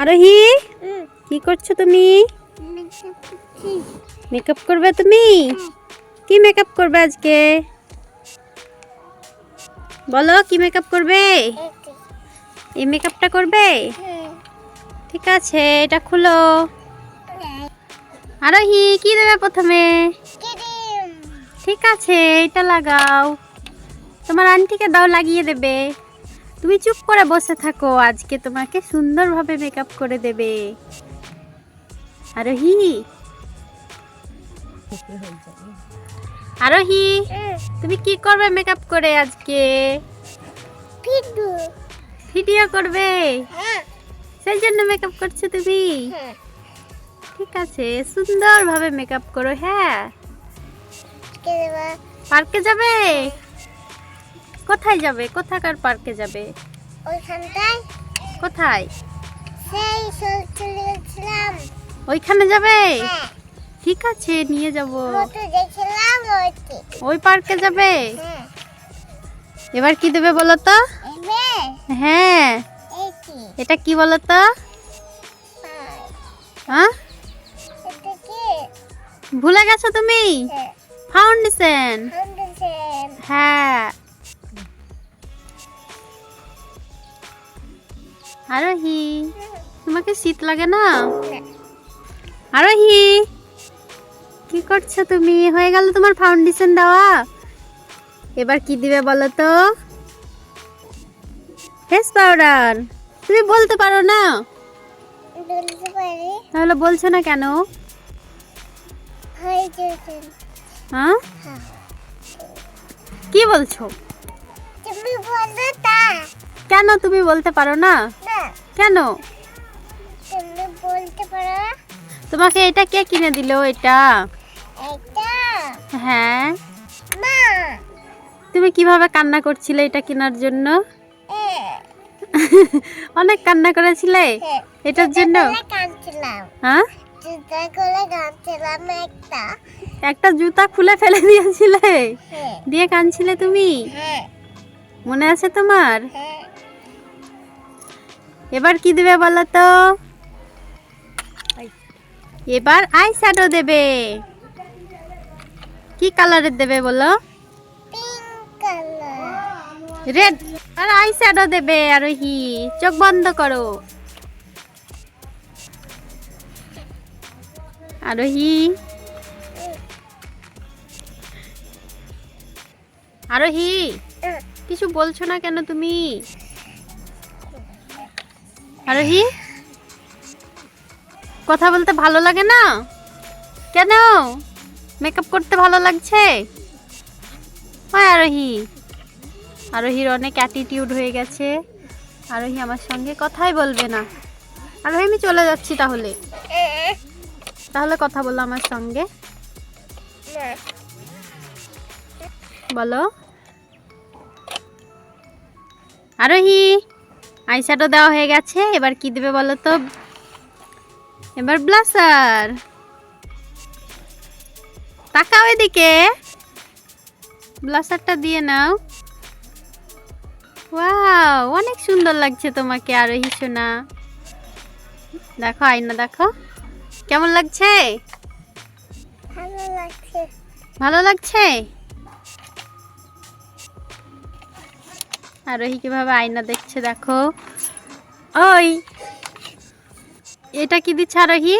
আরোহী কি করছ তুমি? মেকআপ করবে তুমি? কি মেকআপ করবে আজকে? বলো কি মেকআপ করবে? এই মেকআপটা করবে? ঠিক আছে এটা খুলো। আরোহী কি দেবে প্রথমে? ঠিক আছে এটা লাগাও। তোমার আন্টিকে দাও লাগিয়ে দেবে। তুমি চুপ করে বসে থাকো আজকে তোমাকে সুন্দরভাবে মেকআপ করে দেবে। আরোহী। আরোহী তুমি কি করবে মেকআপ করে আজকে? ভিডিও করবে? সেই জন্য মেকআপ করছ তুমি? ঠিক আছে সুন্দরভাবে মেকআপ করো হ্যাঁ। পার্কে যাবে? কোথায় যাবে? কোথাকার পার্কে যাবে? ওইখানটায় কোথায়? সেই চলে গেছিলাম। ওইখানে যাবে? হ্যাঁ। ঠিক আছে নিয়ে যাব। ওই পার্কে যাবে? হ্যাঁ। এবার কি দেবে বলো তো? হ্যাঁ। এটা কি বলো তো? হ্যাঁ? ভুলে গেছো তুমি? ফাউন্ডেশন হ্যাঁ। আরোহি তোমাকে শীত লাগে না? আরোহি কি করছ তুমি? হয়ে গেল তোমার ফাউন্ডেশন দেওয়া। এবার কি দিবে বলো তো? ফেস পাউডার তুমি বলতে পারো না। তাহলে বলছো না কেন? হ্যাঁ হ্যাঁ? কি বলছো? তুমি বলো কেন তুমি বলতে পারো না? কেন? তোমাকে এটা কে কিনে দিল এটা? হ্যাঁ। তুমি কীভাবে কান্না করছিলে এটা কেনার জন্য? অনেক কান্না করেছিলে? এটার জন্য? হ্যাঁ? একটা জুতা খুলে ফেলে দিয়েছিলে? হ্যাঁ। দিয়ে কাঁদছিলে তুমি? হ্যাঁ। মনে আছে তোমার? হ্যাঁ। এবার কি দেবে বলো তো? এবার আই শ্যাডো দেবে। কি কালারের দেবে বলো? রেড আর আই শ্যাডো দেবে আরোহী চোখ বন্ধ করো। আরোহী আরোহী কিছু বলছো না কেন তুমি? আরোহী কথা বলতে ভালো লাগে না? কেন? মেকআপ করতে ভালো লাগছে? হয় আরোহী। আরোহীর অনেক অ্যাটিটিউড হয়ে গেছে। আরোহী আমার সঙ্গে কথাই বলবে না। আরোহী, আমি চলে যাচ্ছি তাহলে। তাহলে কথা বলো আমার সঙ্গে। বলো। আরোহী। আইশ্যাডো দেওয়া হয়ে গেছে। এবার কি দেবে বলো তো? এবার ব্লাসার। তাকাও এদিকে। ব্লাসারটা দিয়ে নাও। ওয়াও অনেক সুন্দর লাগছে তোমাকে আরোহী সোনা দেখো আয়না দেখো। কেমন লাগছে? ভালো লাগছে। ভালো লাগছে? আরোহী কীভাবে আয়না দেখছে দেখো। ওই এটা কি দিচ্ছে আরোহী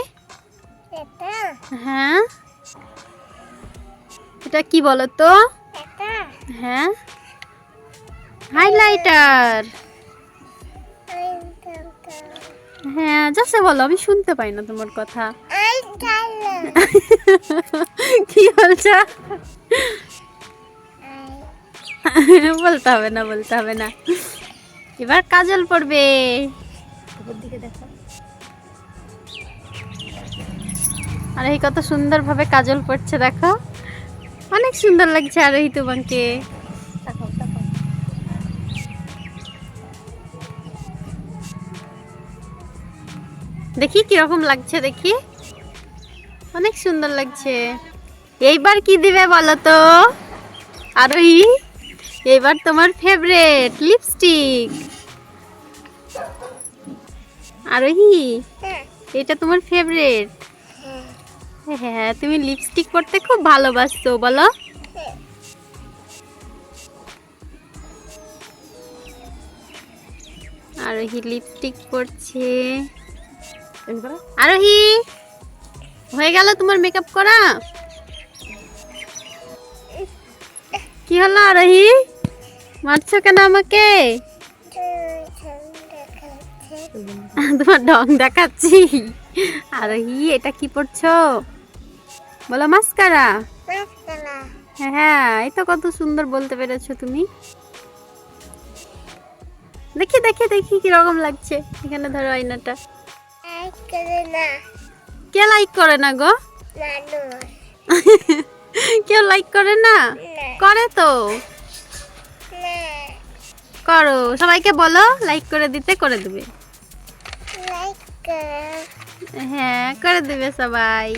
এটা। হ্যাঁ। এটা কি বলো তো এটা। হ্যাঁ। হাইলাইটার হ্যাঁ যাচ্ছে বলো আমি শুনতে পাই না তোমার কথা। কি বলছো? বলতে হবে না, বলতে হবে না। এবার কাজল পড়বে। আরোহী কত সুন্দরভাবে কাজল পড়ছে, দেখো। অনেক সুন্দর লাগছে আরোহী তোমাকে। দেখি কীরকম লাগছে, দেখি। অনেক সুন্দর লাগছে। এইবার কি দিবে বলো তো? আরোহী। এবার তোমার ফেভারেট লিপস্টিক আরোহী হ্যাঁ। এটা তোমার ফেভারিট হ্যাঁ। হ্যাঁ তুমি লিপস্টিক পরতে খুব ভালোবাসছো বলো। হ্যাঁ আরোহী লিপস্টিক পরছে। আরোহী হয়ে গেল তোমার মেকআপ করা। কি হলো আরোহী? মারছো কেন আমাকে? তোমার ঢং দেখাচ্ছি। আরোহী এটা কি পড়ছো বলো মাস্কারা। হ্যাঁ এই তো কত সুন্দর বলতে পেরেছ তুমি। দেখি দেখি দেখি কীরকম লাগছে। এখানে ধরো আয়নাটা। কে লাইক করে না গো? কেউ লাইক করে না। করে তো। করো সবাইকে বলো লাইক করে দিতে করে দেবে। হ্যাঁ করে দেবে সবাই।